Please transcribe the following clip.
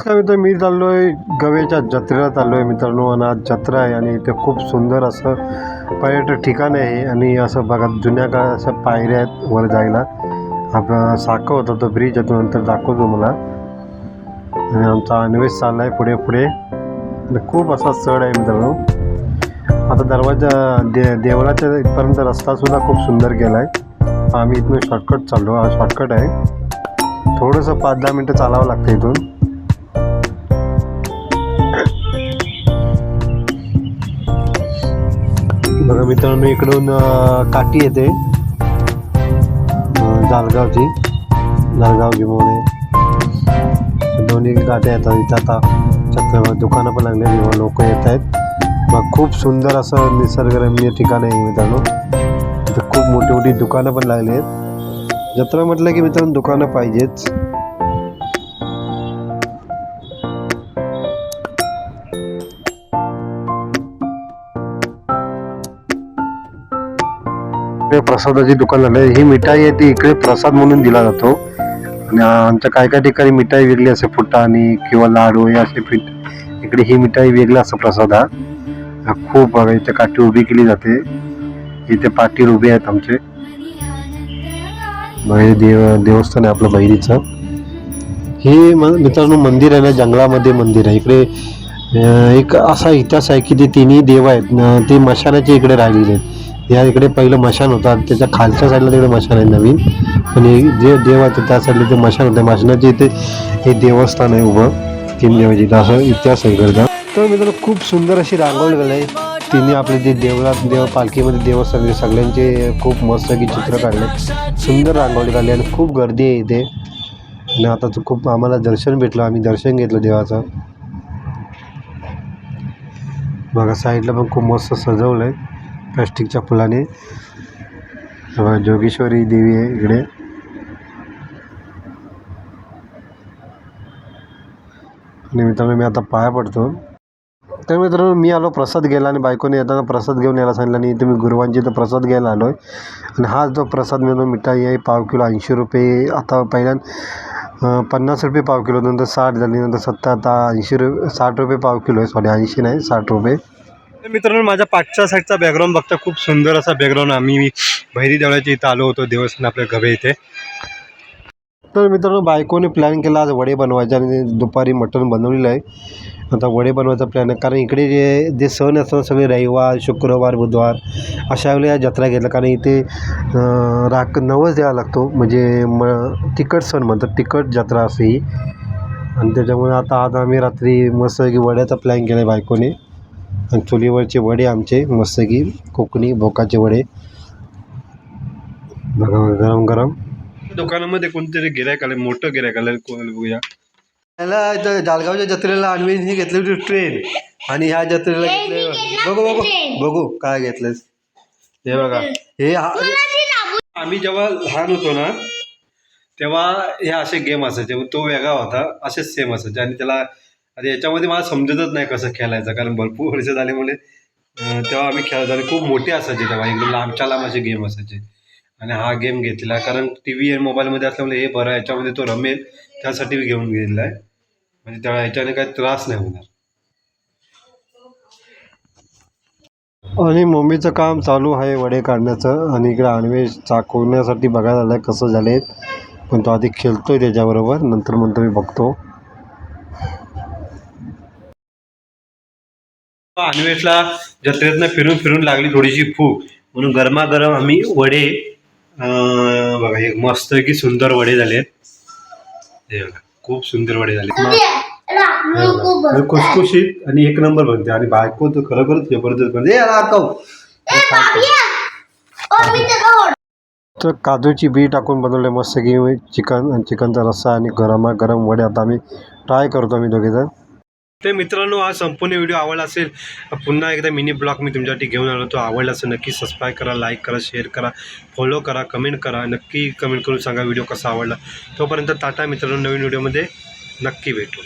काय मी चाललो आहे गव्याच्या जत्रेला चाललो आहे मित्रांनो. आणि आज जत्रा आहे आणि इथे खूप सुंदर असं पर्यटक ठिकाण आहे. आणि असं बघा जुन्या काळात असं पायऱ्या आहेत वर जायला. आपला साखं होता तो ब्रिज आहे तो नंतर दाखवतो मला आणि आमचा अन्वेष चालला आहे पुढे पुढे. आणि खूप असा चढ आहे मित्रांनो. आता दरवाजा दे देवळाच्या इथपर्यंत रस्तासुद्धा खूप सुंदर केला आहे आम्ही इथून शॉर्टकट चाललो. हा शॉर्टकट आहे. थोडंसं पाच दहा मिनटं चालावं लागतं इथून. बघा मित्रांनो इकडून काठी येते. जालगावची. जालगाव मोने दोन्ही काठ्या येतात इथं आता. छत्र दुकानं पण लागले किंवा लोक येत आहेत. मग खूप सुंदर असं निसर्गरम्य ठिकाण आहे मित्रांनो. इथं खूप मोठी मोठी दुकानं पण लागली आहेत. जत्रा म्हटलं की मित्रांनो दुकानं पाहिजेच. इकडे प्रसादाची दुकान झालं. ही मिठाई आहे ती इकडे प्रसाद म्हणून दिला जातो. आणि आमच्या काय काय ठिकाणी मिठाई वेगळी असे फुटाणी किंवा लाडू हे असे पीठ. इकडे ही मिठाई वेगळा असं प्रसाद हा. खूप बघा इथे काठी उभी केली जाते. इथे पाटील उभे आहेत आमचे. बहिरी देव देवस्थान आहे आपलं बहिरीचं हे म- मित्रांनो मंदिर आहे ना जंगलामध्ये मंदिर आहे. इकडे एक असा इतिहास आहे की ते तिन्ही देव आहेत. ते मशानाचे इकडे राहिलेले आहेत. या इकडे पहिलं मशान होता त्याच्या खालच्या साईडला तिकडे मशान आहे नवीन. पण हे जे देव आहे त्या साईडला ते मशान होतं. मशानाचे इथे हे देवस्थान आहे उभं. तीन देवाचे इथं असं इतिहास आहे इकडचा तर मित्रांनो खूप सुंदर अशी रांगोळी आहे. तिने आपले जे देवळात देव पालखीमध्ये देवस्थान जे सगळ्यांचे खूप मस्त की चित्र काढले सुंदर रांगोळी काढली आणि खूप गर्दी आहे इथे. आणि आता तर खूप आम्हाला दर्शन भेटलं. आम्ही दर्शन घेतलं देवाचं. बघा साईडला पण खूप मस्त सजवलं आहे. प्लॅस्टिकच्या फुलाने. जोगेश्वरी देवी आहे इकडे. आणि मित्रांनो मी आता पाया पडतो. तर मित्रांनो मी आलो प्रसाद घ्यायला आणि बायकोने येताना प्रसाद घेऊन यायला सांगितलं आणि इथे मी गुरुवांची तर प्रसाद घ्यायला आलो आहे आणि हा जो प्रसाद मिळतो मिठाई आहे पाव किलो ऐंशी रुपये. आता पहिल्या पन्नास रुपये पाव किलो नंतर साठ झाली नंतर सत्तर आता ऐंशी रुपये साठ रुपये पाव किलो आहे. सॉरी ऐंशी नाही साठ रुपये. मित्रांनो माझ्या पाठच्या साईडचा बॅकग्राऊंड बघता खूप सुंदर असा बॅकग्राऊंड आम्ही बहिरी देवळाच्या इथं आलो होतो देवस्थान आपल्या गवे इथे. तर मित्रांनो बायकोने प्लॅन केला आज वडे बनवायचे आणि दुपारी मटण बनवलेलं आहे. आता वडे बनवायचा प्लॅन आहे. कारण इकडे जे जे सण असतात सगळे रविवार शुक्रवार बुधवार अशा वेळेला या जत्रा घेतल्या. कारण इथे राख नवस द्यावा लागतो. म्हणजे म तिखट सण म्हणतात. तिखट जत्रा असे ही आणि त्याच्यामुळे आता आज आम्ही रात्री मस्त की वड्याचा प्लॅन केला आहे बायकोने. आणि चुलीवरचे वडे आमचे मस्त की कोकणी भोकाचे वडे. बघा गरम गरम. दुकानामध्ये कोणतरी गिरायक आलं मोठं गिरायक आलं बघूया. त्याला इथं जालगावच्या जत्रेला अनवीनही घेतली होती ट्रेन आणि ह्या जत्रेला घेतले बघू बघू बघू काय घेतलंस हे बघा. हे हा- आम्ही जेव्हा लहान होतो ना तेव्हा हे असे गेम असायचे तो वेगळा होता असेच सेम असायचे. आणि त्याला आता याच्यामध्ये मला समजतच नाही कसं खेळायचं कारण भरपूर वर्ष झाल्यामुळे तेव्हा आम्ही खेळायचो आणि खूप मोठे असायचे तेव्हा एकदम लांबच्या लांब असे गेम असायचे. आणि हा गेम घेतला कारण टी व्ही आणि मोबाईलमध्ये असल्यामुळे हे बरं याच्यामध्ये तो रमेल त्यासाठी मी घेऊन गेलेला आहे. म्हणजे त्या याच्याने काही त्रास नाही होणार. आणि मम्मीचं काम चालू आहे वडे काढण्याचं. आणि इकडे अन्वेष चाकवण्यासाठी बघायला आलाय कसं झाले पण तो आधी खेळतोय त्याच्याबरोबर नंतर म्हणतो मी बघतो. अन्वेषला जत्रेतनं फिरून फिरून लागली थोडीशी भूक. म्हणून गरमागरम आम्ही वडे अं, बघा हे मस्त की सुंदर वडे झालेत हे बघा खूप सुंदर वडे झाले खुसखुशीत आणि एक नंबर बनते. आणि बायको तर खरोखरच जबरदस्त बनते. तर काजूची बी टाकून बनवले मस्त की चिकन आणि चिकनचा रस्सा आणि गरमा गरम वडे. आता आम्ही ट्राय करतो आम्ही दोघेजण. ते मित्रांनो हा संपूर्ण व्हिडिओ आवडला असेल पुन्हा एकदा मिनी ब्लॉग मी तुमच्यासाठी घेऊन आलो तो आवडला असेल नक्की सबस्क्राईब करा लाईक करा शेअर करा फॉलो करा कमेंट करा नक्की कमेंट करून सांगा व्हिडिओ कसा आवडला. तोपर्यंत टाटा मित्रांनो नवीन व्हिडिओमध्ये नक्की भेटू.